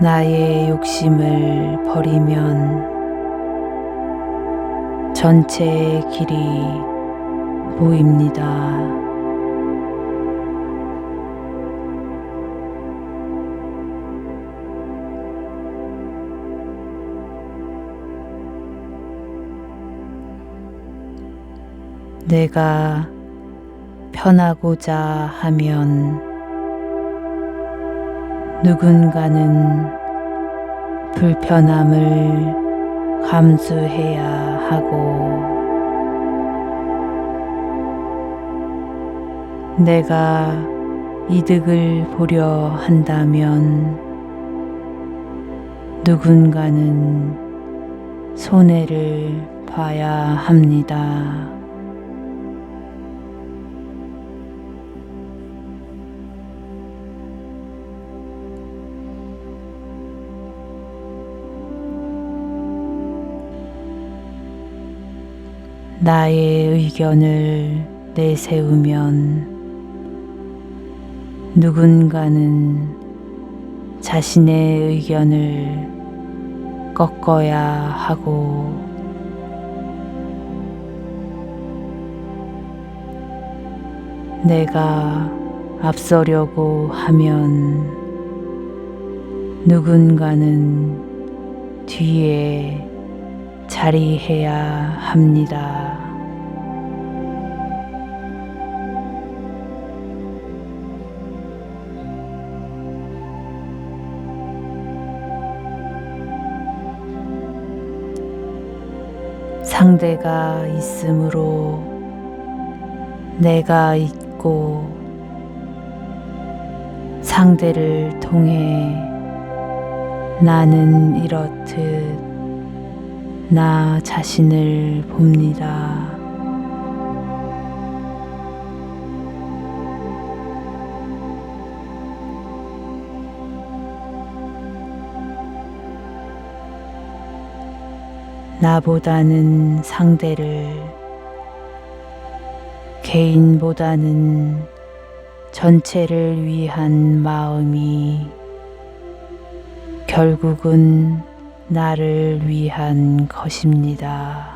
나의 욕심을 버리면 전체의 길이 보입니다. 내가 편하고자 하면 누군가는 불편함을 감수해야 하고 내가 이득을 보려 한다면 누군가는 손해를 봐야 합니다. 나의 의견을 내세우면 누군가는 자신의 의견을 꺾어야 하고 내가 앞서려고 하면 누군가는 뒤에 자리해야 합니다. 상대가 있으므로 내가 있고 상대를 통해 나는 이렇듯 나 자신을 봅니다. 나보다는 상대를 개인보다는 전체를 위한 마음이 결국은 나를 위한 것입니다.